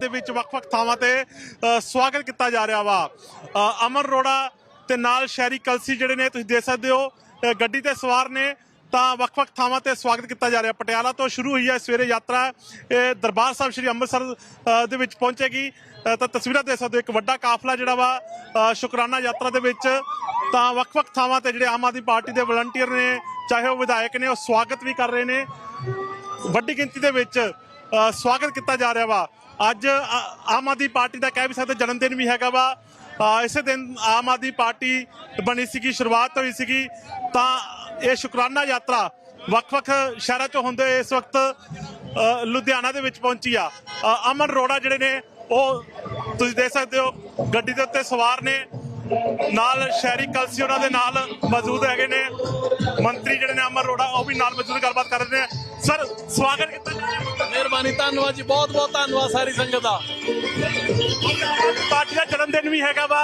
ਦੇ ਵਿੱਚ ਵੱਖ-ਵੱਖ ਥਾਵਾਂ ਤੇ ਸਵਾਗਤ ਕੀਤਾ ਜਾ ਰਿਹਾ ਵਾ। ਅ, ਅਮਰ ਰੋੜਾ ਤੇ ਨਾਲ ਸ਼ਹਿਰੀ ਕਲਸੀ ਜਿਹੜੇ ਨੇ ਤੁਸੀਂ ਦੇਖ ਸਕਦੇ ਹੋ ਗੱਡੀ ਤੇ ਸਵਾਰ ਨੇ ਤਾਂ ਵੱਖ-ਵੱਖ ਥਾਵਾਂ ਤੇ ਸਵਾਗਤ ਕੀਤਾ ਜਾ ਰਿਹਾ। ਪਟਿਆਲਾ ਤੋਂ ਸ਼ੁਰੂ ਹੋਈ ਹੈ ਸਵੇਰੇ ਯਾਤਰਾ। ਇਹ ਦਰਬਾਰ ਸਾਹਿਬ ਸ੍ਰੀ ਅੰਮ੍ਰਿਤਸਰ ਦੇ ਵਿੱਚ ਪਹੁੰਚੇਗੀ। ਤਾਂ ਤਸਵੀਰਾਂ ਦੇਖ ਸਕਦੇ ਹੋ ਇੱਕ ਵੱਡਾ ਕਾਫਲਾ ਜਿਹੜਾ ਵਾ ਸ਼ੁਕਰਾਨਾ ਯਾਤਰਾ ਦੇ ਵਿੱਚ। ਤਾਂ ਵੱਖ-ਵੱਖ ਥਾਵਾਂ ਤੇ ਜਿਹੜੇ ਆਮ ਆਦਮੀ ਪਾਰਟੀ ਦੇ ਵਲੰਟੀਅਰ ਨੇ ਚਾਹੇ ਉਹ ਵਿਧਾਇਕ ਨੇ ਉਹ ਸਵਾਗਤ ਵੀ ਕਰ ਰਹੇ ਨੇ। ਵੱਡੀ ਗਿਣਤੀ ਦੇ ਵਿੱਚ ਸਵਾਗਤ ਕੀਤਾ ਜਾ ਰਿਹਾ ਵਾ। ਅੱਜ ਆਮ ਆਦਮੀ ਪਾਰਟੀ ਦਾ ਕਹਿ ਵੀ ਸਕਦੇ ਜਨਮ ਦਿਨ ਵੀ ਹੈਗਾ ਵਾ। ਇਸੇ ਦਿਨ ਆਮ ਆਦਮੀ ਪਾਰਟੀ ਬਣੀ ਸੀਗੀ, ਸ਼ੁਰੂਆਤ ਹੋਈ ਸੀਗੀ। ਤਾਂ ਇਹ ਸ਼ੁਕਰਾਨਾ ਯਾਤਰਾ ਵੱਖ-ਵੱਖ ਸ਼ਹਿਰਾਂ ਚੋਂ ਹੁੰਦੇ ਹੋਏ ਇਸ ਵਕਤ ਲੁਧਿਆਣਾ ਦੇ ਵਿੱਚ ਪਹੁੰਚੀ ਆ। ਅਮਨ ਰੋੜਾ ਜਿਹੜੇ ਨੇ, ਉਹ ਤੁਸੀਂ ਦੇਖ ਸਕਦੇ ਹੋ, ਗੱਡੀ ਦੇ ਉੱਤੇ ਸਵਾਰ ਨੇ। ਨਾਲ ਸ਼ਹਿਰੀ ਕਲਸੀ ਉਹਨਾਂ ਦੇ ਨਾਲ ਮੌਜੂਦ ਹੈਗੇ ਨੇ। ਮੰਤਰੀ ਜਿਹੜੇ ਨੇ ਅਮਰ ਰੋੜਾ ਉਹ ਵੀ ਨਾਲ ਮੌਜੂਦ ਗੱਲਬਾਤ ਕਰ ਰਹੇ ਨੇ। ਸਰ ਸਵਾਗਤ ਕੀਤਾ ਜਾ ਰਿਹਾ ਹੈ। ਮਿਹਰਬਾਨੀ ਧੰਨਵਾਦ ਜੀ ਬਹੁਤ ਬਹੁਤ ਧੰਨਵਾਦ ਸਾਰੀ ਸੰਗਤ ਦਾ। ਪਾਰਟੀ ਦਾ ਜਨਮ ਦਿਨ ਵੀ ਹੈਗਾ ਵਾ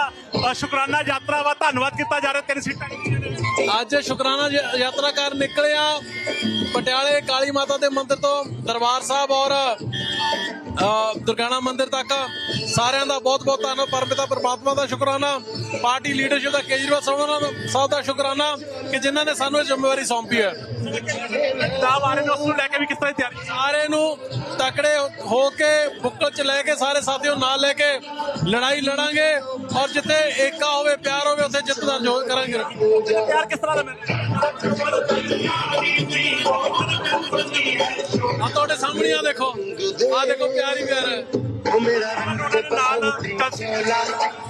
ਅ, ਸ਼ੁਕਰਾਨਾ ਯਾਤਰਾ ਵਾ ਧੰਨਵਾਦ ਕੀਤਾ ਜਾ ਰਿਹਾ ਤਿੰਨ ਸੀਟਾਂ ਕੀਤੀਆਂ ਨੇ। ਅੱਜ ਸ਼ੁਕਰਾਨਾ ਜ- ਯਾਤਰਾ ਕਰਨ ਨਿਕਲੇ ਆ ਪਟਿਆਲੇ ਕਾਲੀ ਮਾਤਾ ਦੇ ਮੰਦਿਰ ਤੋਂ ਦਰਬਾਰ ਸਾਹਿਬ ਔਰ ਦੁਰਗਾਣਾ ਮੰਦਿਰ ਤੱਕ ਸਾਰਿਆਂ ਦਾ ਬਹੁਤ ਬਹੁਤ ਧੰਨਵਾਦ। ਪਰਮਪਿਤਾ ਪਰਮਾਤਮਾ ਦਾ ਸ਼ੁਕਰਾਨਾ। ਪਾਰਟੀ ਲੀਡਰਸ਼ਿਪ ਦਾ ਕੇਜਰੀਵਾਲ ਸਾਹਿਬ ਦਾ ਸ਼ੁਕਰਾਨਾ ਕਿ ਜਿਨ੍ਹਾਂ ਨੇ ਸਾਨੂੰ ਇਹ ਜ਼ਿੰਮੇਵਾਰੀ ਸੌਂਪੀ ਹੈ। ਆ ਰਹੇ ਨੇ ਉਸ ਨੂੰ ਲੈ ਕੇ ਵੀ ਕਿਸ ਤਰ੍ਹਾਂ ਦੀ ਤਿਆਰੀ? ਸਾਰੇ ਨੂੰ ਤਕੜੇ ਹੋ ਕੇ ਬੁੱਕਲ ਚ ਲੈ ਕੇ ਸਾਰੇ ਸਾਥੀਓ ਨਾਲ ਲੈ ਕੇ ਲੜਾਈ ਲੜਾਂਗੇ ਔਰ ਜਿੱਥੇ ਏਕਾ ਹੋਵੇ ਪਿਆਰ ਹੋਵੇ ਉੱਥੇ ਜਿੱਤ ਦਾ ਜੋਗ ਕਰਾਂਗੇ। ਪਿਆਰ ਕਿਸ ਤਰ੍ਹਾਂ ਦਾ ਮਿਲ ਆ ਤੁਹਾਡੇ ਸਾਹਮਣੇ ਆ ਦੇਖੋ ਆ ਦੇਖੋ ਪਿਆਰ ਹੀ ਪਿਆਰ ਹੈ ओ मेरा रंग दे बसंती चोला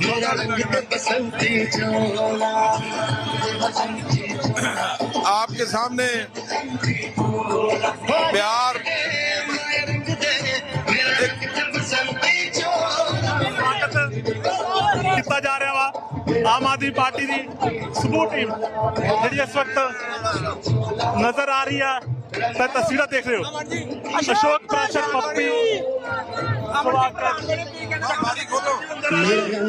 मेरा रंग दे बसंती चोला बसंती चोला आपके सामने प्यार मेरा रंग दे मेरा रंग दे बसंती चोला ਸਵਾਗਤ ਕੀਤਾ ਜਾ ਰਿਹਾ ਵਾ ਆਮ ਆਦਮੀ ਪਾਰਟੀ ਦੀ ਸਮੂਹ ਟੀਮ ਜਿਹੜੀ ਇਸ ਵਕਤ ਨਜ਼ਰ ਆ ਰਹੀ ਆ ਤਾਂ ਤਸਵੀਰਾਂ ਦੇਖ ਰਹੇ ਹੋ। ਅਸ਼ੋਕ ਪ੍ਰਸ਼ਰ ਪੱਪੀ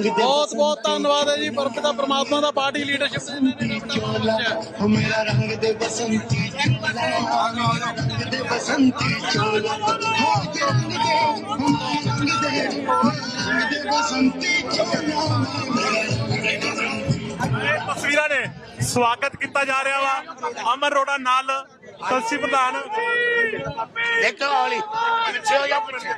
ਬਹੁਤ ਬਹੁਤ ਧੰਨਵਾਦ ਹੈ ਜੀ ਪਰਪਿਤਾ ਪਰਮਾਤਮਾ ਦਾ ਪਾਰਟੀ ਲੀਡਰਸ਼ਿਪ ਦੇ ਜਿਨ੍ਹਾਂ ਮੇਰਾ ਰੰਗ ਦੇ ਬਸੰਤੀ ਰੰਗ ਦੇ ਬਸੰਤੀ ਚੋਲਾ। ਹੋ ਜਾਣਗੇ ਰੰਗ ਬਸੰਤੀ ਚੋਲਾ। ਇਹ ਤਸਵੀਰਾਂ ਨੇ ਸਵਾਗਤ ਕੀਤਾ ਜਾ ਰਿਹਾ ਵਾ। ਅਮਰ ਰੋੜਾ ਨਾਲ ਸੰਸੀ ਪ੍ਰਧਾਨ। ਦੇਖੋ ਹੌਲੀ। ਪਿੱਛੇ ਹੋ ਜਾ ਪਿੱਛੇ।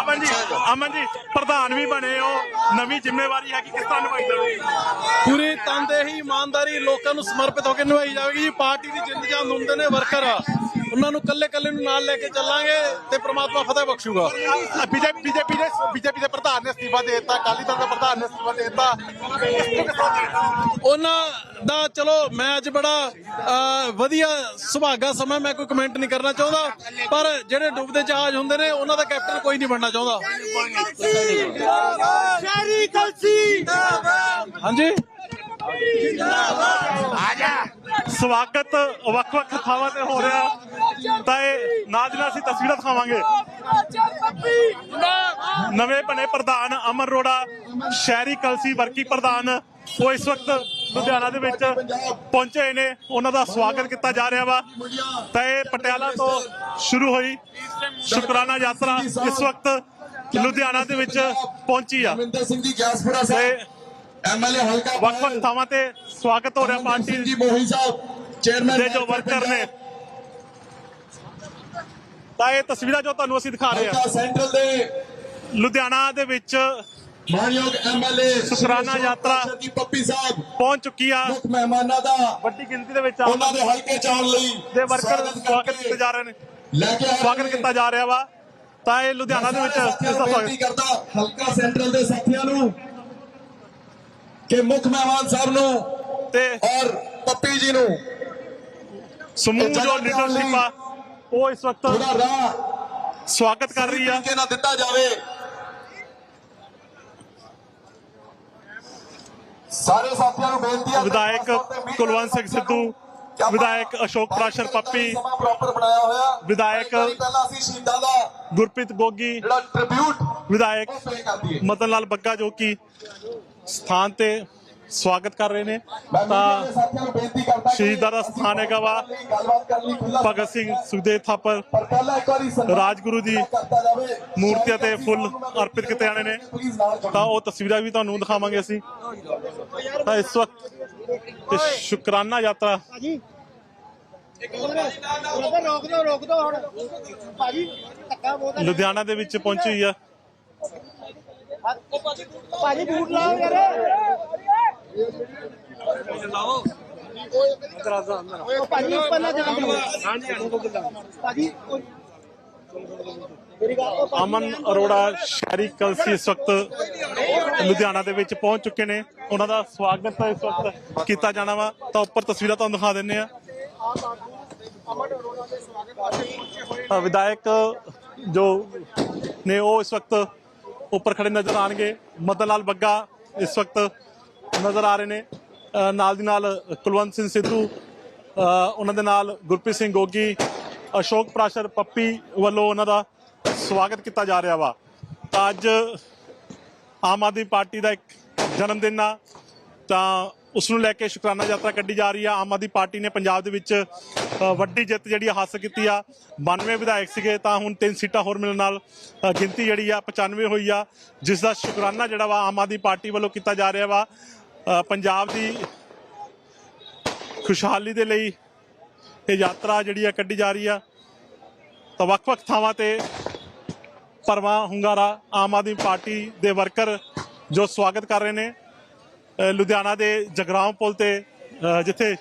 ਅਮਨ ਜੀ ਅਮਨ ਜੀ ਪ੍ਰਧਾਨ ਵੀ ਬਣੇ ਹੋ। ਨਵੀਂ ਜ਼ਿੰਮੇਵਾਰੀ ਹੈ ਕਿ ਕਿਸ ਤਰ੍ਹਾਂ ਨਿਭਾਈ ਜਾਵੇਗੀ ਪੂਰੀ ਤਨਦੇਹੀ ਇਮਾਨਦਾਰੀ ਲੋਕਾਂ ਨੂੰ ਸਮਰਪਿਤ ਹੋ ਕੇ ਨਿਭਾਈ ਜਾਵੇਗੀ ਜੀ। ਪਾਰਟੀ ਦੀ ਜਿੰਦ ਜਾਨ ਹੁੰਦੇ ਨੇ ਵਰਕਰ। ਉਹਨਾਂ ਨੂੰ ਕੱਲੇ ਕੱਲੇ ਨੂੰ ਨਾਲ ਲੈ ਕੇ ਚੱਲਾਂਗੇ ਤੇ ਪ੍ਰਮਾਤਮਾ ਫਤਿਹ ਬਖਸ਼ੂਗਾ। ਬੀਜੇਪੀ ਬੀਜੇਪੀ ਦੇ ਬੀਜੇਪੀ ਦੇ ਪ੍ਰਧਾਨ ਨੇ ਅਸਤੀਫਾ ਦੇ ਦਿੱਤਾ ਅਕਾਲੀ ਦਲ ਦੇ ਪ੍ਰਧਾਨ ਨੇ ਅਸਤੀਫਾ ਦੇ ਦਿੱਤਾ। ਉਹਨਾਂ ਦਾ ਚਲੋ ਮੈਂ ਅੱਜ ਬੜਾ ਵਧੀਆ ਸੁਭਾਗਾ ਸਮਾਂ ਮੈਂ ਕੋਈ ਕਮੈਂਟ ਨਹੀਂ ਕਰਨਾ ਚਾਹੁੰਦਾ ਪਰ ਜਿਹੜੇ ਡੁੱਬਦੇ ਜਹਾਜ਼ ਹੁੰਦੇ ਨੇ ਉਹਨਾਂ ਦਾ ਕੈਪਟਨ ਕੋਈ ਨਹੀਂ ਬਣਨਾ ਚਾਹੁੰਦਾ। ਸ਼ਹਿਰੀ ਕਲਸੀ। ਹਾਂਜੀ? ਸਵਾਗਤ ਵੱਖ-ਵੱਖ ਥਾਵਾਂ ਤੇ ਹੋ ਰਿਹਾ। ਤਾਂ ਇਹ ਨਾਲ ਦੀ ਨਾਲ ਅਸੀਂ ਤਸਵੀਰਾਂ ਦਿਖਾਵਾਂਗੇ। ਨਵੇਂ ਬਣੇ ਪ੍ਰਧਾਨ ਅਮਰ ਰੋੜਾ ਸ਼ਹਿਰੀ ਕਲਸੀ ਵਰਕੀ ਪ੍ਰਧਾਨ ਉਹ ਇਸ ਵਕਤ ਲੁਧਿਆਣਾ ਦੇ ਵਿੱਚ ਪਹੁੰਚੇ ਨੇ। ਉਹਨਾਂ ਦਾ ਸਵਾਗਤ ਕੀਤਾ ਜਾ ਰਿਹਾ ਵਾ। ਤਾਂ ਇਹ ਪਟਿਆਲਾ ਤੋਂ ਸ਼ੁਰੂ ਹੋਈ ਸ਼ੁਕਰਾਨਾ ਯਾਤਰਾ ਇਸ ਵਕਤ ਲੁਧਿਆਣਾ ਦੇ ਵਿੱਚ ਪਹੁੰਚੀ ਆ। ਸਿੰਘ ਜੀ ਗਿਆਸਪੁਰਾ ਸਾਹਿਬ। ਵੱਖ-ਵੱਖ ਥਾਵਾਂ ਤੇ ਸਵਾਗਤ ਹੋ ਰਿਹਾ ਪਾਰਟੀ ਜੀ ਮੋਹੀ ਸਾਹਿਬ ਚੇਅਰਮੈਨ ਦੇ ਜੋ ਵਰਕਰ ਨੇ। ਤਾਂ ਇਹ ਤਸਵੀਰਾਂ ਜੋ ਤੁਹਾਨੂੰ ਅਸੀਂ ਦਿਖਾ ਰਹੇ ਹਾਂ। ਹਲਕਾ ਸੈਂਟਰਲ ਦੇ ਲੁਧਿਆਣਾ ਦੇ ਵਿੱਚ ਮਾਨਯੋਗ ਐਮਐਲਏ ਸ਼ੁਕਰਾਨਾ ਯਾਤਰਾ ਜੀ ਪੱਪੀ ਸਾਹਿਬ ਪਹੁੰਚ ਚੁੱਕੀ ਆ। ਮੁੱਖ ਮਹਿਮਾਨਾਂ ਦਾ ਵੱਡੀ ਗਿਣਤੀ ਦੇ ਵਿੱਚ ਉਹਨਾਂ ਦੇ ਹਲਕੇ ਚ ਆਉਣ ਲਈ ਦੇ ਵਰਕਰ ਸਵਾਗਤ ਕੀਤੇ ਜਾ ਰਹੇ ਨੇ। ਲੈ ਕੇ ਸਵਾਗਤ ਕੀਤਾ ਜਾ ਰਿਹਾ ਵਾ। ਤਾਂ ਇਹ ਲੁਧਿਆਣਾ ਦੇ ਵਿੱਚ ਇਸ ਦਾ ਸਵਾਗਤ ਕਰਦਾ ਹਲਕਾ ਸੈਂਟਰਲ ਦੇ ਸਾਥੀਆਂ ਨੂੰ ਕਿ ਮੁੱਖ ਮਹਿਮਾਨ ਸਾਹਿਬ ਨੂੰ ਤੇ ਔਰ ਪੱਪੀ ਜੀ ਨੂੰ ਸਮੂਹ ਜੋ ਲੀਡਰਸ਼ਿਪ ਆ ਉਹ ਇਸ ਵਕਤ ਸਵਾਗਤ ਕਰ ਰਹੀ ਆ। ਤਰੀਕੇ ਨਾਲ ਦਿੱਤਾ ਜਾਵੇ। ਸਾਰੇ ਸਾਥੀਆਂ ਨੂੰ ਬੇਨਤੀ ਹੈ ਵਿਧਾਇਕ ਕੁਲਵੰਤ ਸਿੰਘ ਸਿੱਧੂ ਵਿਧਾਇਕ ਅਸ਼ੋਕ ਪ੍ਰਾਸ਼ਰ ਪੱਪੀ ਪ੍ਰੋਪਰ ਬਣਾਇਆ ਹੋਇਆ। ਵਿਧਾਇਕ ਪਹਿਲਾਂ ਅਸੀਂ ਸ਼ਹੀਦਾਂ ਦਾ ਗੁਰਪ੍ਰੀਤ ਗੋਗੀ ਜਿਹੜਾ ਟ੍ਰਿਬਿਊਟ ਵਿਧਾਇਕ ਮਦਨ ਲਾਲ ਬੱਗਾ ਜੋ ਕਿ ਸਥਾਨ ਤੇ ਸਵਾਗਤ ਕਰ ਰਹੇ ਨੇ। ਮੈਂ ਤਾਂ ਮੀਡੀਆ ਦੇ ਸਾਥੀਆਂ ਨੂੰ ਬੇਨਤੀ ਕਰਦਾ ਕਿ ਸ਼ਹੀਦਾਂ ਦਾ ਸਥਾਨ ਹੈਗਾ ਵਾ। ਭਗਤ ਸਿੰਘ ਸੁਖਦੇਵ ਥਾਪਰ ਰਾਜਗੁਰੂ ਦੀ ਮੂਰਤੀਆਂ ਤੇ ਫੁੱਲ ਅਰਪਿਤ ਕੀਤੇ ਜਾਣੇ ਨੇ। ਤਾਂ ਉਹ ਤਸਵੀਰਾਂ ਵੀ ਤੁਹਾਨੂੰ ਦਿਖਾਵਾਂਗੇ ਅਸੀਂ। ਤਾਂ ਇਸ ਵਕਤ ਤੇ ਸ਼ੁਕਰਾਨਾ ਯਾਤਰਾ ਲੁਧਿਆਣਾ ਦੇ ਵਿੱਚ ਪਹੁੰਚੀ ਹੋਈ ਆ। ਭਾਜੀ ਬੂਟ ਲਾਓ ਯਾਰ। ਉਹ ਭਾਜੀ ਉੱਪਰ ਨਾ ਜਾਣ ਦਿਓ। ਭਾਜੀ ਭਾਜੀ ਅਮਨ ਅਰੋੜਾ ਸ਼ਹਿਰੀ ਕਲਸੀ ਇਸ ਵਕਤ ਲੁਧਿਆਣਾ ਦੇ ਵਿੱਚ ਪਹੁੰਚ ਚੁੱਕੇ ਨੇ। ਉਹਨਾਂ ਦਾ ਸਵਾਗਤ ਇਸ ਵਕਤ। ਕੀਤਾ ਜਾਣਾ ਵਾ। ਤਾਂ ਉੱਪਰ ਤਸਵੀਰਾਂ ਤੁਹਾਨੂੰ ਦਿਖਾ ਦਿੰਨੇ ਆ ਵਿਧਾਇਕ ਜੋ ਨੇ ਉਹ ਇਸ ਵਕਤ ਉੱਪਰ ਖੜੇ ਨਜ਼ਰ ਆਣਗੇ। ਮਦਨ ਲਾਲ ਬੱਗਾ ਇਸ ਵਕਤ ਨਜ਼ਰ ਆ ਰਹੇ ਨੇ। ਨਾਲ ਦੀ ਨਾਲ ਕੁਲਵੰਤ ਸਿੰਘ ਸਿੱਧੂ ਉਹਨਾਂ ਦੇ ਨਾਲ ਗੁਰਪ੍ਰੀਤ ਸਿੰਘ ਗੋਗੀ, ਅਸ਼ੋਕ ਪ੍ਰਾਸ਼ਰ ਪੱਪੀ ਵੱਲੋਂ ਉਹਨਾਂ ਦਾ ਸਵਾਗਤ ਕੀਤਾ ਜਾ ਰਿਹਾ ਵਾ। ਤਾਂ ਅੱਜ ਆਮ ਆਦਮੀ ਪਾਰਟੀ ਦਾ ਇੱਕ ਜਨਮ ਦਿਨ ਆ। ਤਾਂ ਉਸ ਨੂੰ ਲੈ ਕੇ ਸ਼ੁਕਰਾਨਾ ਯਾਤਰਾ ਕੱਢੀ ਜਾ ਰਹੀ ਆ। ਆਮ ਆਦਮੀ ਪਾਰਟੀ ਨੇ ਪੰਜਾਬ ਦੇ ਵਿੱਚ ਵੱਡੀ ਜਿੱਤ ਜਿਹੜੀ ਆ ਹਾਸਲ ਕੀਤੀ ਆ। 92 ਵਿਧਾਇਕ ਸੀਗੇ, ਤਾਂ ਹੁਣ ਤਿੰਨ ਸੀਟਾਂ ਹੋਰ ਮਿਲਣ ਨਾਲ ਗਿਣਤੀ ਜਿਹੜੀ ਆ 95 ਹੋਈ ਆ, ਜਿਸ ਦਾ ਸ਼ੁਕਰਾਨਾ ਜਿਹੜਾ ਵਾ ਆਮ ਆਦਮੀ ਪਾਰਟੀ ਵੱਲੋਂ ਕੀਤਾ ਜਾ ਰਿਹਾ ਵਾ। ਪੰਜਾਬ ਦੀ ਖੁਸ਼ਹਾਲੀ ਦੇ ਲਈ ਇਹ ਯਾਤਰਾ ਜਿਹੜੀ ਆ ਕੱਢੀ ਜਾ ਰਹੀ ਆ। ਤਾਂ ਵੱਖ-ਵੱਖ ਥਾਵਾਂ ਤੇ ਪਰਵਾ ਹੁੰਗਾਰਾ ਆਮ ਆਦਮੀ ਪਾਰਟੀ ਦੇ ਵਰਕਰ ਜੋ ਸਵਾਗਤ ਕਰ ਰਹੇ ਨੇ। ਲੁਧਿਆਣਾ ਦੇ ਜਗਰਾਉਂ ਪੁਲ ਤੇ ਜਿੱਥੇ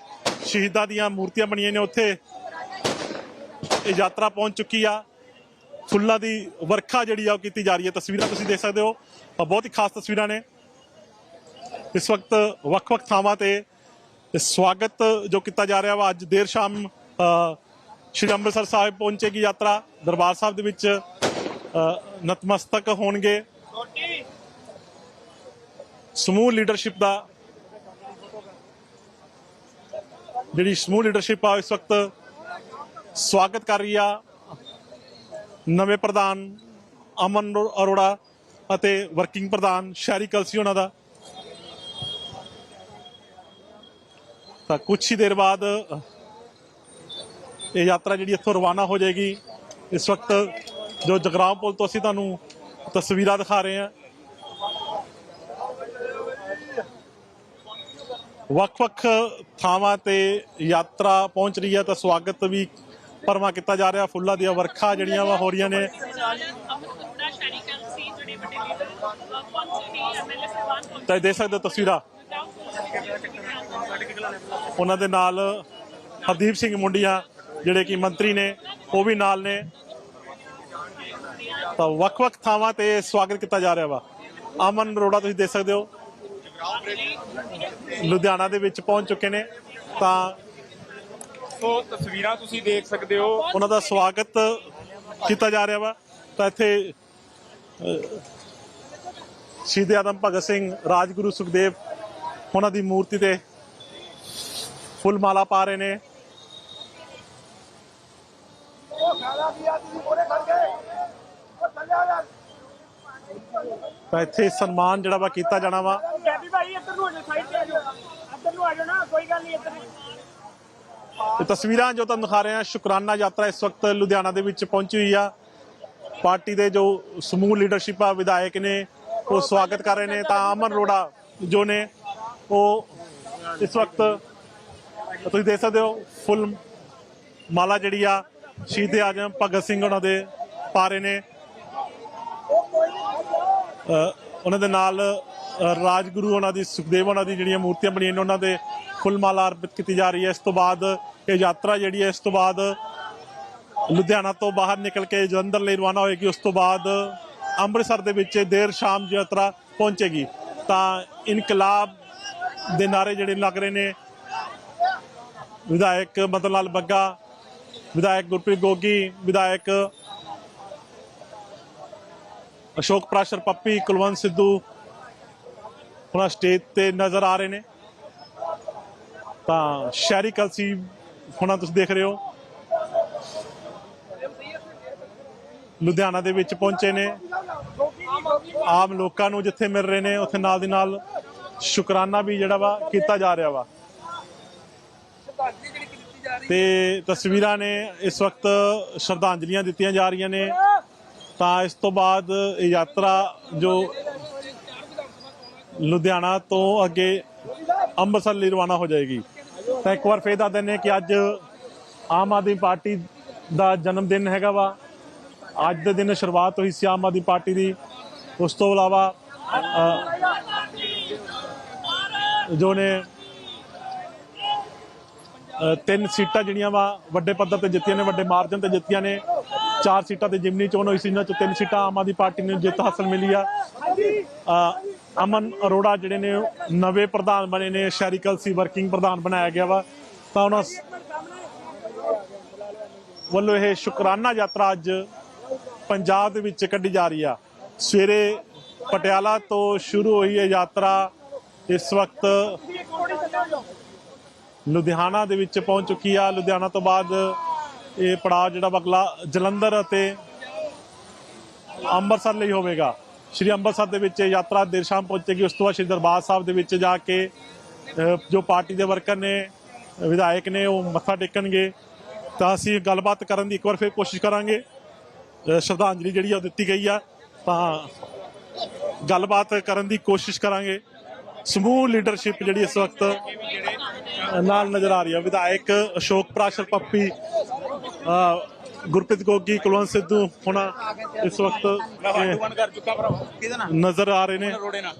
ਸ਼ਹੀਦਾਂ ਦੀਆਂ ਮੂਰਤੀਆਂ ਬਣੀਆਂ ਨੇ, ਉੱਥੇ ਇਹ ਯਾਤਰਾ ਪਹੁੰਚ ਚੁੱਕੀ ਆ। ਫੁੱਲਾਂ ਦੀ ਵਰਖਾ ਜਿਹੜੀ ਆ, ਉਹ ਕੀਤੀ ਜਾ ਰਹੀ ਹੈ। ਤਸਵੀਰਾਂ ਤੁਸੀਂ ਦੇਖ ਸਕਦੇ ਹੋ। ਬਹੁਤ ਹੀ ਖਾਸ ਤਸਵੀਰਾਂ ਨੇ। ਇਸ ਵਕਤ ਵੱਖ-ਵੱਖ ਥਾਵਾਂ ਤੇ ਸਵਾਗਤ ਜੋ ਕੀਤਾ ਜਾ ਰਿਹਾ ਵਾ, ਅੱਜ ਦੇਰ ਸ਼ਾਮ ਸ਼੍ਰੀ ਅੰਮ੍ਰਿਤਸਰ ਸਾਹਿਬ ਪਹੁੰਚੇਗੀ ਯਾਤਰਾ। ਦਰਬਾਰ ਸਾਹਿਬ ਦੇ ਵਿੱਚ ਨਤਮਸਤਕ ਹੋਣਗੇ। ਸਮੂਹ ਲੀਡਰਸ਼ਿਪ ਦਾ ਜਿਹੜੀ ਸਮੂਹ ਲੀਡਰਸ਼ਿਪ ਆ, ਇਸ ਵਕਤ ਸਵਾਗਤ ਕਰ ਰਹੀ ਆ ਨਵੇਂ ਪ੍ਰਧਾਨ ਅਮਨ ਅਰੋੜਾ ਅਤੇ ਵਰਕਿੰਗ ਪ੍ਰਧਾਨ ਸ਼ਹਿਰੀ ਕਲਸੀ ਉਹਨਾਂ ਦਾ। ਤਾਂ ਕੁਛ ਹੀ ਦੇਰ ਬਾਅਦ ਇਹ ਯਾਤਰਾ ਜਿਹੜੀ ਇੱਥੋਂ ਰਵਾਨਾ ਹੋ ਜਾਏਗੀ, ਇਸ ਵਕਤ ਜੋ ਜਗਰਾਉਂ ਪੁਲ ਤੋਂ ਅਸੀਂ ਤੁਹਾਨੂੰ ਤਸਵੀਰਾਂ ਦਿਖਾ ਰਹੇ ਹਾਂ। ਵੱਖ-ਵੱਖ ਥਾਵਾਂ ਤੇ ਯਾਤਰਾ ਪਹੁੰਚ ਰਹੀ ਹੈ ਤਾਂ ਸਵਾਗਤ ਵੀ ਪਰਮਾ ਕੀਤਾ ਜਾ ਰਿਹਾ। ਫੁੱਲਾਂ ਦੀਆਂ ਵਰਖਾ ਜਿਹੜੀਆਂ ਵਾ ਹੋ ਰਹੀਆਂ ਨੇ। ਤਾਂ ਇਹ ਦੇਖ ਸਕਦੇ ਹੋ ਤਸਵੀਰਾਂ। ਉਹਨਾਂ ਦੇ ਨਾਲ ਹਰਦੀਪ ਸਿੰਘ ਮੁੰਡੀਆਂ, ਜਿਹੜੇ ਕਿ ਮੰਤਰੀ ਨੇ, ਉਹ ਵੀ ਨਾਲ ਨੇ। ਤਾਂ ਵੱਖ-ਵੱਖ ਥਾਵਾਂ ਤੇ ਸਵਾਗਤ ਕੀਤਾ ਜਾ ਰਿਹਾ ਵਾ। ਅਮਨ ਅਰੋੜਾ, ਤੁਸੀਂ ਦੇਖ ਸਕਦੇ ਹੋ। ਲੁਧਿਆਣਾ ਦੇ ਵਿੱਚ ਪਹੁੰਚ ਚੁੱਕੇ ਨੇ। ਤਾਂ ਸੋ ਤਸਵੀਰਾਂ ਤੁਸੀਂ ਦੇਖ ਸਕਦੇ ਹੋ। ਉਹਨਾਂ ਦਾ ਸਵਾਗਤ ਕੀਤਾ ਜਾ ਰਿਹਾ ਵਾ। ਤਾਂ ਇੱਥੇ ਸ਼ਹੀਦ ਆਦਮ ਭਗਤ ਸਿੰਘ ਰਾਜਗੁਰੂ ਸੁਖਦੇਵ ਉਹਨਾਂ ਦੀ ਮੂਰਤੀ ਤੇ ਫੁੱਲ ਮਾਲਾ ਪਾ ਰਹੇ ਨੇ। ਤਾਂ ਇੱਥੇ ਸਨਮਾਨ ਜਿਹੜਾ ਵਾ ਕੀਤਾ ਜਾਣਾ ਵਾ। ਡੈਡੀ ਭਾਈ ਇੱਧਰ ਨੂੰ ਹੋ ਜਾਓ ਸਾਈਡ ਤੇ ਆ ਜਾਓ। ਇੱਧਰ ਨੂੰ ਆ ਜਾਓ ਨਾ ਕੋਈ ਗੱਲ ਨਹੀਂ ਇੱਧਰ ਨੂੰ। ਤੇ ਤਸਵੀਰਾਂ ਜੋ ਤੁਹਾਨੂੰ ਦਿਖਾ ਰਹੇ ਹਾਂ ਸ਼ੁਕਰਾਨਾ ਯਾਤਰਾ ਇਸ ਵਕਤ ਲੁਧਿਆਣਾ ਦੇ ਵਿੱਚ ਪਹੁੰਚੀ ਹੋਈ ਆ। ਪਾਰਟੀ ਦੇ ਜੋ ਸਮੂਹ ਲੀਡਰਸ਼ਿਪ ਆ ਵਿਧਾਇਕ ਨੇ ਉਹ ਸਵਾਗਤ ਕਰ ਰਹੇ ਨੇ। ਤਾਂ ਅਮਨ ਰੋੜਾ ਜੋ ਨੇ ਉਹ ਇਸ ਵਕਤ ਤੁਸੀਂ ਦੇਖ ਸਕਦੇ ਹੋ ਫੁੱਲ ਮਾਲਾ ਜਿਹੜੀ ਆ ਸ਼ਹੀਦ ਆਜਮ ਭਗਤ ਸਿੰਘ ਉਹਨਾਂ ਦੇ ਪਾ ਰਹੇ ਨੇ। ਉਹਨਾਂ ਦੇ ਨਾਲ ਰਾਜਗੁਰੂ ਉਹਨਾਂ ਦੀ, ਸੁਖਦੇਵ ਉਹਨਾਂ ਦੀ ਜਿਹੜੀਆਂ ਮੂਰਤੀਆਂ ਬਣੀਆਂ ਨੇ, ਉਹਨਾਂ ਦੇ ਫੁੱਲ ਮਾਲਾ ਅਰਪਿਤ ਕੀਤੀ ਜਾ ਰਹੀ ਹੈ। ਇਸ ਤੋਂ ਬਾਅਦ ਇਹ ਯਾਤਰਾ ਜਿਹੜੀ ਹੈ, ਇਸ ਤੋਂ ਬਾਅਦ ਲੁਧਿਆਣਾ ਤੋਂ ਬਾਹਰ ਨਿਕਲ ਕੇ ਜਲੰਧਰ ਲਈ ਰਵਾਨਾ ਹੋਏਗੀ। ਉਸ ਤੋਂ ਬਾਅਦ ਅੰਮ੍ਰਿਤਸਰ ਦੇ ਵਿੱਚ ਦੇਰ ਸ਼ਾਮ ਯਾਤਰਾ ਪਹੁੰਚੇਗੀ। ਤਾਂ ਇਨਕਲਾਬ ਦੇ ਨਾਰੇ ਜਿਹੜੇ ਲੱਗ ਰਹੇ ਨੇ, ਵਿਧਾਇਕ ਮਦਨ ਲਾਲ ਬੱਗਾ, ਵਿਧਾਇਕ ਗੁਰਪ੍ਰੀਤ ਗੋਗੀ, ਵਿਧਾਇਕ ਅਸ਼ੋਕ ਪ੍ਰਾਸ਼ਰ ਪੱਪੀ, ਕੁਲਵੰਤ ਸਿੱਧੂ ਉਹਨਾਂ ਸਟੇਜ ਤੇ ਨਜ਼ਰ ਆ ਰਹੇ ਨੇ। ਤਾਂ ਸ਼ਹਿਰੀ ਕਲਸੀ ਹੁਣਾ ਤੁਸੀਂ ਦੇਖ ਰਹੇ ਹੋ। ਲੁਧਿਆਣਾ ਦੇ ਵਿੱਚ ਪਹੁੰਚੇ ਨੇ। ਆਮ ਲੋਕਾਂ ਨੂੰ ਜਿੱਥੇ ਮਿਲ ਰਹੇ ਨੇ, ਉੱਥੇ ਨਾਲ ਦੀ ਨਾਲ ਸ਼ੁਕਰਾਨਾ ਵੀ ਜਿਹੜਾ ਵਾ ਕੀਤਾ ਜਾ ਰਿਹਾ ਵਾ। ਤੇ ਤਸਵੀਰਾਂ ਨੇ ਇਸ ਵਕਤ ਸ਼ਰਧਾਂਜਲੀਆਂ ਦਿੱਤੀਆਂ ਜਾ ਰਹੀਆਂ ਨੇ। ਤਾਂ ਇਸ ਤੋਂ ਬਾਅਦ ਇਹ ਯਾਤਰਾ ਜੋ ਲੁਧਿਆਣਾ ਤੋਂ ਅੱਗੇ ਅੰਮ੍ਰਿਤਸਰ ਲਈ ਰਵਾਨਾ ਹੋ ਜਾਏਗੀ। ਤਾਂ ਇੱਕ ਵਾਰ ਫੇਰ ਦੱਸ ਦਿੰਦੇ ਕਿ ਅੱਜ ਆਮ ਆਦਮੀ ਪਾਰਟੀ ਦਾ ਜਨਮ ਦਿਨ ਹੈਗਾ ਵਾ। ਅੱਜ ਦੇ ਦਿਨ ਸ਼ੁਰੂਆਤ ਹੋਈ ਸੀ ਆਮ ਆਦਮੀ ਪਾਰਟੀ ਦੀ। ਉਸ ਤੋਂ ਇਲਾਵਾ ਜੋ ਨੇ ਤਿੰਨ ਸੀਟਾਂ ਜਿਹੜੀਆਂ ਵਾ, ਵੱਡੇ ਪੱਧਰ ਤੇ ਜਿੱਤੀਆਂ ਨੇ, ਵੱਡੇ ਮਾਰਜਨ ਤੇ ਜਿੱਤੀਆਂ ਨੇ। ਚਾਰ ਸੀਟਾਂ ਤੇ ਜਿਮਨੀ ਚੋਣ ਹੋਈ ਸੀ, ਇਹਨਾਂ ਚੋਂ ਤਿੰਨ ਸੀਟਾਂ ਆਮ ਆਦਮੀ ਪਾਰਟੀ ਨੂੰ ਜਿੱਤ ਹਾਸਲ ਮਿਲੀ ਆ। ਅਮਨ ਅਰੋੜਾ ਜਿਹੜੇ ਨੇ, ਨਵੇਂ ਪ੍ਰਧਾਨ ਬਣੇ ਨੇ ਸ਼ੈਰੀਕਲ ਸੀ ਵਰਕਿੰਗ ਪ੍ਰਧਾਨ ਬਣਾਇਆ ਗਿਆ ਵਾ। ਤਾਂ ਉਹਨਾਂ ਵੱਲੋਂ ਇਹ ਸ਼ੁਕਰਾਨਾ ਯਾਤਰਾ ਅੱਜ ਪੰਜਾਬ ਦੇ ਵਿੱਚ ਕੱਢੀ ਜਾ ਰਹੀ ਆ। ਸਵੇਰੇ ਪਟਿਆਲਾ ਤੋਂ ਸ਼ੁਰੂ ਹੋਈ ਇਹ ਯਾਤਰਾ। ਇਸ ਵਕਤ ਲੁਧਿਆਣਾ ਦੇ ਵਿੱਚ ਪਹੁੰਚ ਚੁੱਕੀ ਆ। ਲੁਧਿਆਣਾ ਤੋਂ ਬਾਅਦ ਇਹ ਪੜਾਅ ਜਿਹੜਾ ਬਗਲਾ ਜਲੰਧਰ ਅਤੇ ਅੰਮ੍ਰਿਤਸਰ ਲਈ ਹੋਵੇਗਾ। ਸ਼੍ਰੀ ਅੰਮ੍ਰਿਤਸਰ ਦੇ ਵਿੱਚ ਯਾਤਰਾ ਦੇਰ ਸ਼ਾਮ ਪਹੁੰਚੇਗੀ। ਉਸ ਤੋਂ ਬਾਅਦ ਸ਼੍ਰੀ ਦਰਬਾਰ ਸਾਹਿਬ ਦੇ ਵਿੱਚ ਜਾ ਕੇ ਜੋ ਪਾਰਟੀ ਦੇ ਵਰਕਰ ਨੇ, ਵਿਧਾਇਕ ਨੇ, ਉਹ ਮੱਥਾ ਟੇਕਣਗੇ। ਤਾਂ ਅਸੀਂ ਗੱਲਬਾਤ ਕਰਨ ਦੀ ਇੱਕ ਵਾਰ ਫਿਰ ਕੋਸ਼ਿਸ਼ ਕਰਾਂਗੇ। ਸ਼ਰਧਾਂਜਲੀ ਜਿਹੜੀ ਆ ਉਹ ਦਿੱਤੀ ਗਈ ਆ। ਤਾਂ ਗੱਲਬਾਤ ਕਰਨ ਦੀ ਕੋਸ਼ਿਸ਼ ਕਰਾਂਗੇ। ਸਮੂਹ ਲੀਡਰਸ਼ਿਪ ਜਿਹੜੀ ਇਸ ਵਕਤ ਨਾਲ ਨਜ਼ਰ ਆ ਰਹੀ ਹੈ ਵਿਧਾਇਕ ਅਸ਼ੋਕ ਪ੍ਰਾਸ਼ਰ ਪੱਪੀ ਗੁਰਪ੍ਰੀਤ ਗੋਗੀ ਕੁਲਵੰਤ ਸਿੱਧੂ ਹੁਣਾ ਇਸ ਵਕਤ ਇਹ ਕਰ ਚੁੱਕਾ ਭਰਾ ਕਿਹਦੇ ਨਾਲ ਨਜ਼ਰ ਆ ਰਹੇ ਨੇ। ਰੋੜੇ ਨਾਲ।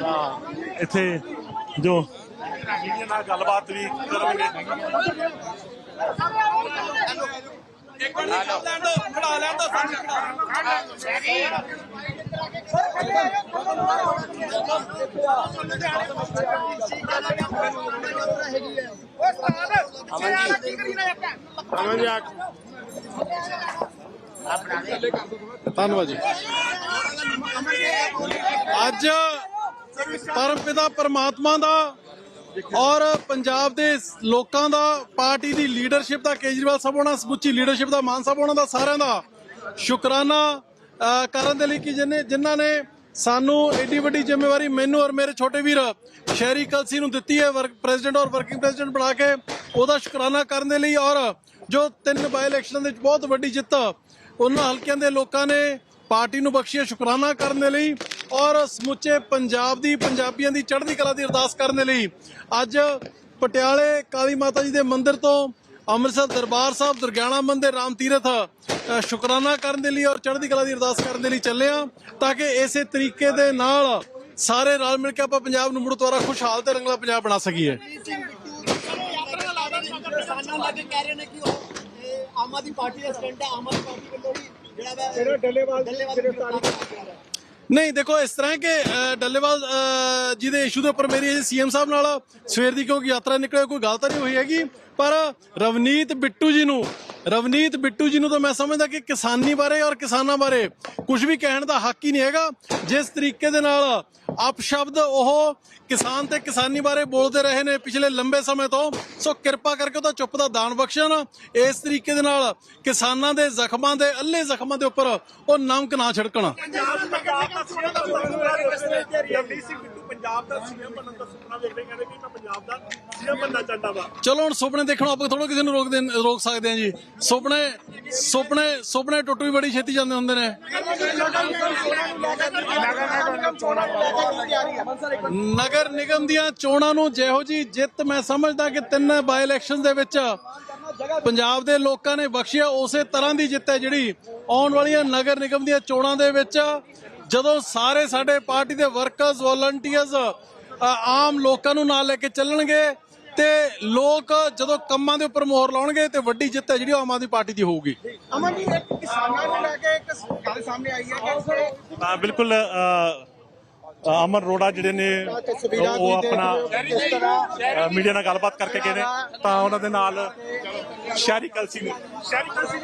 ਹਾਂ। ਇੱਥੇ ਜੋ ਮੀਡੀਆ ਨਾਲ ਗੱਲਬਾਤ ਵੀ ਕਰਾਂਗੇ ਇੱਕ ਨਿਕਾਲ ਲੈਣ ਦੋ ਖੜਾ ਲੈਣ ਦੋ ਧੰਨਵਾਦ ਜੀ। ਅੱਜ ਪਰਮਪਿਤਾ ਪਰਮਾਤਮਾ ਦਾ ਔਰ ਪੰਜਾਬ ਦੇ ਲੋਕਾਂ ਦਾ ਪਾਰਟੀ ਦੀ ਲੀਡਰਸ਼ਿਪ ਦਾ ਕੇਜਰੀਵਾਲ ਸਾਹਿਬ ਹੋਣਾ ਸਮੁੱਚੀ ਲੀਡਰਸ਼ਿਪ ਦਾ ਮਾਨ ਸਾਹਿਬ ਹੋਣਾ ਦਾ ਸਾਰਿਆਂ ਦਾ ਸ਼ੁਕਰਾਨਾ ਕਰਨ ਦੇ ਲਈ ਕਿ ਜਿਨੇ ਜਿਨ੍ਹਾਂ ਨੇ ਸਾਨੂੰ ਐਡੀ ਵੱਡੀ ਜ਼ਿੰਮੇਵਾਰੀ ਮੈਨੂੰ ਔਰ ਮੇਰੇ ਛੋਟੇ ਵੀਰ ਸ਼ਹਿਰੀ ਕਲਸੀ ਨੂੰ ਦਿੱਤੀ ਹੈ ਵਰਕ ਪ੍ਰੈਜ਼ੀਡੈਂਟ ਔਰ ਵਰਕਿੰਗ ਪ੍ਰੈਜ਼ੀਡੈਂਟ ਬਣਾ ਕੇ। ਉਹਦਾ ਸ਼ੁਕਰਾਨਾ ਕਰਨ ਦੇ ਲਈ ਔਰ ਜੋ ਤਿੰਨ ਬਾਈ ਇਲੈਕਸ਼ਨਾਂ ਦੇ ਵਿੱਚ ਬਹੁਤ ਵੱਡੀ ਜਿੱਤ ਉਹਨਾਂ ਹਲਕਿਆਂ ਦੇ ਲੋਕਾਂ ਨੇ ਪਾਰਟੀ ਨੂੰ ਬਖਸ਼ਿਆ ਸ਼ੁਕਰਾਨਾ ਕਰਨ ਦੇ ਲਈ ਔਰ ਸਮੁੱਚੇ ਪੰਜਾਬ ਦੀ, ਪੰਜਾਬੀਆਂ ਦੀ ਚੜ੍ਹਦੀ ਕਲਾ ਦੀ ਅਰਦਾਸ ਕਰਨ ਦੇ ਲਈ ਅੱਜ ਪਟਿਆਲੇ ਕਾਲੀ ਮਾਤਾ ਜੀ ਦੇ ਮੰਦਿਰ ਤੋਂ ਅੰਮ੍ਰਿਤਸਰ ਦਰਬਾਰ ਸਾਹਿਬ, ਦਰਗਿਆਣਾ ਮੰਦਿਰ, ਰਾਮ ਤੀਰਥ ਅ, ਸ਼ੁਕਰਾਨਾ ਕਰਨ ਦੇ ਲਈ ਔਰ ਚੜ੍ਹਦੀ ਕਲਾ ਦੀ ਅਰਦਾਸ ਕਰਨ ਦੇ ਲਈ ਚੱਲੇ ਆ ਤਾਂ ਕਿ ਇਸੇ ਤਰੀਕੇ ਦੇ ਨਾਲ ਸਾਰੇ ਰਲ ਮਿਲ ਕੇ ਆਪਾਂ ਪੰਜਾਬ ਨੂੰ ਮੁੜ ਦੁਆਰਾ ਖੁਸ਼ਹਾਲ ਤੇ ਰੰਗਲਾ ਪੰਜਾਬ ਬਣਾ ਸਕੀਏ। ਕਿਸਾਨਾਂ ਲਾ ਕੇ ਕਹਿ ਰਹੇ ਨੇ ਕਿ ਉਹ ਇਹ ਆਮ ਆਦਮੀ ਪਾਰਟੀ ਦਾ ਸਟੈਂਡ ਹੈ ਆਮ ਆਦਮੀ ਪਾਰਟੀ ਵੱਲੋਂ ਵੀ ਜਿਹੜਾ ਵਾ ਤੇਰਾ ਡੱਲੇਵਾਲ ਗ੍ਰਿਫਤਾਰੀ ਨਹੀਂ ਦੇਖੋ ਇਸ ਤਰ੍ਹਾਂ ਹੈ ਕਿ ਅ, ਡੱਲੇਵਾਲ ਅ, ਜੀ ਦੇ ਇਸ਼ੂ ਦੇ ਉੱਪਰ ਮੇਰੀ ਸੀਐਮ ਸਾਹਿਬ ਨਾਲ ਸਵੇਰ ਦੀ ਕਿਉਂਕਿ ਯਾਤਰਾ ਨਿਕਲੇ ਕੋਈ ਗੱਲ ਤਾਂ ਨਹੀਂ ਹੋਈ ਹੈਗੀ। ਪਰ ਰਵਨੀਤ ਬਿੱਟੂ ਜੀ ਨੂੰ ਰਵਨੀਤ ਬਿੱਟੂ ਜੀ ਨੂੰ ਤਾਂ ਮੈਂ ਸਮਝਦਾ ਕਿ ਕਿਸਾਨੀ ਬਾਰੇ ਔਰ ਕਿਸਾਨਾਂ ਬਾਰੇ ਕੁਝ ਵੀ ਕਹਿਣ ਦਾ ਹੱਕ ਹੀ ਨਹੀਂ ਹੈਗਾ। ਜਿਸ ਤਰੀਕੇ ਦੇ ਨਾਲ ਅਪਸ਼ਬਦ ਉਹ ਕਿਸਾਨ ਤੇ ਕਿਸਾਨੀ ਬਾਰੇ ਬੋਲਦੇ ਰਹੇ ਨੇ ਪਿਛਲੇ ਲੰਬੇ ਸਮੇਂ ਤੋਂ। ਸੋ ਕਿਰਪਾ ਕਰਕੇ ਉਹਦਾ ਚੁੱਪ ਦਾ ਦਾਨ ਬਖਸ਼ਣ ਇਸ ਤਰੀਕੇ ਦੇ ਨਾਲ ਕਿਸਾਨਾਂ ਦੇ ਜ਼ਖਮਾਂ ਦੇ ਅੱਲੇ ਜ਼ਖਮਾਂ ਦੇ ਉੱਪਰ ਉਹ ਨਮਕ ਨਾ ਛਿੜਕਣ। ਰਵਨੀਤ ਸਿੰਘ ਬਿੱਟੂ ਪੰਜਾਬ ਦਾ ਸੀਐਮ ਬਣਨ ਦਾ ਸੁਪਨਾ ਵੇਖਦੇ ਕਹਿੰਦੇ ਕਿ ਮੈਂ ਪੰਜਾਬ ਦਾ ਸੀਐਮ ਬਣਨਾ ਚਾਹੁੰਦਾ ਵਾ। ਚਲੋ ਹੁਣ ਸੁਪਨੇ ਦੇਖਣੋਂ ਆਪਾਂ ਥੋੜਾ ਕਿਸੇ ਨੂੰ ਰੋਕ ਦੇ ਰੋਕ ਸਕਦੇ ਹਾਂ ਜੀ। ਸੁਪਨੇ ਸੁਪਨੇ ਸੁਪਨੇ ਟੁੱਟ ਵੀ ਬੜੀ ਛੇਤੀ ਜਾਂਦੇ ਹੁੰਦੇ ਨੇ। ਨਗਰ ਨਿਗਮ ਦੀਆਂ ਚੋਣਾਂ ਨੂੰ ਜਿਹੋ ਜੀ ਜਿੱਤ ਮੈਂ ਸਮਝਦਾ ਕਿ ਤਿੰਨ ਬਾਈ ਇਲੈਕਸ਼ਨ ਦੇ ਵਿੱਚ ਪੰਜਾਬ ਦੇ ਲੋਕਾਂ ਨੇ ਬਖਸ਼ਿਆ, ਉਸੇ ਤਰ੍ਹਾਂ ਦੀ ਜਿੱਤ ਹੈ ਜਿਹੜੀ ਆਉਣ ਵਾਲੀਆਂ ਨਗਰ ਨਿਗਮ ਦੀਆਂ ਚੋਣਾਂ ਦੇ ਵਿੱਚ। ਜਦੋਂ ਸਾਰੇ ਸਾਡੇ ਪਾਰਟੀ ਦੇ ਵਰਕਰਸ ਵੋਲੰਟੀਅਰਸ ਆਮ ਲੋਕਾਂ ਨੂੰ ਨਾਲ ਲੈ ਕੇ ਚੱਲਣਗੇ ਤੇ ਲੋਕ ਜਦੋਂ ਕੰਮਾਂ ਦੇ ਉੱਪਰ ਮੋਹਰ ਲਾਉਣਗੇ ਤੇ ਵੱਡੀ ਜਿੱਤ ਹੈ ਜਿਹੜੀ ਉਹ ਆਮ ਆਦਮੀ ਪਾਰਟੀ ਦੀ ਹੋਊਗੀ। ਅਮਨ ਜੀ ਇੱਕ ਕਿਸਾਨਾਂ ਨੂੰ ਲੈ ਕੇ ਇੱਕ ਗੱਲ ਸਾਹਮਣੇ ਆਈ ਹੈ ਕਿ ਬਿਲਕੁਲ ਅਮਨ ਰੋੜਾ ਜਿਹੜੇ ਨੇ ਉਹ ਆਪਣਾ ਮੀਡੀਆ ਨਾਲ ਗੱਲਬਾਤ ਕਰਕੇ ਗਏ ਨੇ ਤਾਂ ਉਹਨਾਂ ਦੇ ਨਾਲ ਸ਼ਹਿਰੀ ਕਲਸੀ ਨੇ। ਸ਼ਹਿਰੀ ਕਲਸੀ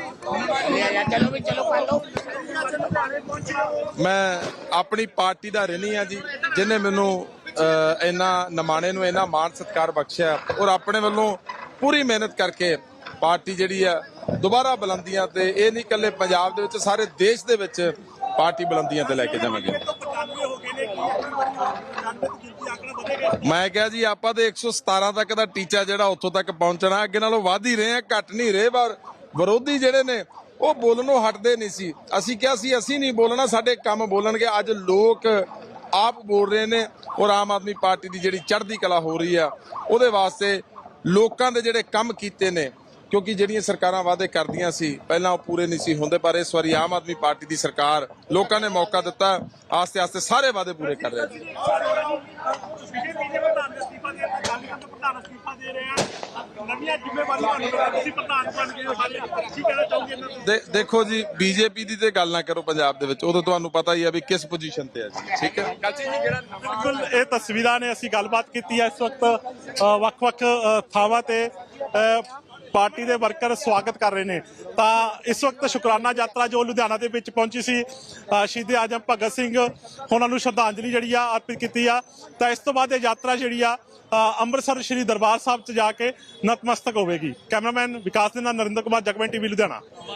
ਮੈਂ ਆਪਣੀ ਪਾਰਟੀ ਦਾ ਰਣੀ ਆ ਜੀ ਜਿਨੇ ਮੈਨੂੰ ਇੰਨਾ ਨਮਾਣੇ ਨੂੰ ਇੰਨਾ ਮਾਣ ਸਤਿਕਾਰ ਬਖਸ਼ਿਆ ਔਰ ਆਪਣੇ ਵੱਲੋਂ ਪੂਰੀ ਮਿਹਨਤ ਕਰਕੇ ਪਾਰਟੀ ਜਿਹੜੀ ਆ ਦੁਬਾਰਾ ਬੁਲੰਦੀਆਂ ਤੇ ਇਹ ਨਹੀਂ ਇਕੱਲੇ ਪੰਜਾਬ ਦੇ ਵਿੱਚ ਸਾਰੇ ਦੇਸ਼ ਦੇ ਵਿੱਚ ਪਾਰਟੀ ਬੁਲੰਦੀਆਂ ਤੇ ਲੈ ਕੇ ਜਾਵਾਂਗੇ। ਮੈਂ ਕਿਹਾ ਜੀ, ਆਪਾਂ ਤੇ 117 ਤੱਕ ਦਾ ਟੀਚਾ ਜਿਹੜਾ ਉੱਥੋਂ ਤੱਕ ਪਹੁੰਚਣਾ, ਅੱਗੇ ਨਾਲੋਂ ਵੱਧ ਹੀ ਰਹੇ ਆ, ਘਟ ਨਹੀਂ ਰਹੇ, ਪਰ ਵਿਰੋਧੀ ਜਿਹੜੇ ਨੇ, ਉਹ ਬੋਲਣੋਂ ਹਟਦੇ ਨਹੀਂ ਸੀ। ਅਸੀਂ ਕਿਹਾ ਸੀ, ਅਸੀਂ ਨਹੀਂ ਬੋਲਣਾ, ਸਾਡੇ ਕੰਮ ਬੋਲਣਗੇ। ਅੱਜ ਲੋਕ ਆਪ ਬੋਲ ਰਹੇ ਨੇ ਔਰ ਆਮ ਆਦਮੀ ਪਾਰਟੀ ਦੀ ਜਿਹੜੀ ਚੜ੍ਹਦੀ ਕਲਾ ਹੋ ਰਹੀ ਆ, ਉਹਦੇ ਵਾਸਤੇ ਲੋਕਾਂ ਦੇ ਜਿਹੜੇ ਕੰਮ ਕੀਤੇ ਨੇ ਕਿਉਂਕਿ ਜਿਹੜੀਆਂ ਸਰਕਾਰਾਂ ਵਾਅਦੇ ਕਰਦੀਆਂ ਸੀ, ਪਹਿਲਾਂ ਉਹ ਪੂਰੇ ਨਹੀਂ ਸੀ ਹੁੰਦੇ, ਪਰ ਇਸ ਵਾਰੀ ਆਮ ਆਦਮੀ ਪਾਰਟੀ ਦੀ ਸਰਕਾਰ ਲੋਕਾਂ ਨੇ ਮੌਕਾ ਦਿੱਤਾ, ਆਸਤੇ ਆਸਤੇ ਸਾਰੇ ਵਾਅਦੇ ਪੂਰੇ ਕਰ ਰਹੇ ਜੀ ਦੇਖੋ ਜੀ, ਬੀਜੇਪੀ ਦੀ ਤੇ ਗੱਲ ਨਾ ਕਰੋ ਪੰਜਾਬ ਦੇ ਵਿੱਚ, ਉਦੋਂ ਤੁਹਾਨੂੰ ਪਤਾ ਹੀ ਆ ਵੀ ਕਿਸ ਪੋਜੀਸ਼ਨ ਤੇ ਆ ਜੀ, ਠੀਕ ਹੈ? ਬਿਲਕੁਲ, ਇਹ ਤਸਵੀਰਾਂ ਨੇ ਅਸੀਂ ਗੱਲਬਾਤ ਕੀਤੀ ਹੈ ਇਸ ਵਕਤ ਵੱਖ-ਵੱਖ ਥਾਵਾਂ ਤੇ ਪਾਰਟੀ ਦੇ ਵਰਕਰ ਸਵਾਗਤ ਕਰ ਰਹੇ ਨੇ। ਤਾਂ ਇਸ ਵਕਤ ਸ਼ੁਕਰਾਨਾ ਯਾਤਰਾ ਜੋ ਲੁਧਿਆਣਾ ਦੇ ਵਿੱਚ ਪਹੁੰਚੀ ਸੀ ਸ਼ਹੀਦੇ ਆਜਮ ਭਗਤ ਸਿੰਘ, ਉਹਨਾਂ ਨੂੰ ਸ਼ਰਧਾਂਜਲੀ ਜਿਹੜੀ ਆ ਅਰਪਿਤ ਕੀਤੀ ਆ। ਤਾਂ ਇਸ ਤੋਂ ਬਾਅਦ ਇਹ ਯਾਤਰਾ ਜਿਹੜੀ ਆ ਅੰਮ੍ਰਿਤਸਰ ਸ਼੍ਰੀ ਦਰਬਾਰ ਸਾਹਿਬ ਚ ਜਾ ਕੇ ਨਤਮਸਤਕ ਹੋਵੇਗੀ। ਕੈਮਰਾਮੈਨ ਵਿਕਾਸ ਦੇ ਨਾਲ ਨਰਿੰਦਰ ਕੁਮਾਰ, ਜਗਮੈਨ ਟੀਵੀ, ਲੁਧਿਆਣਾ।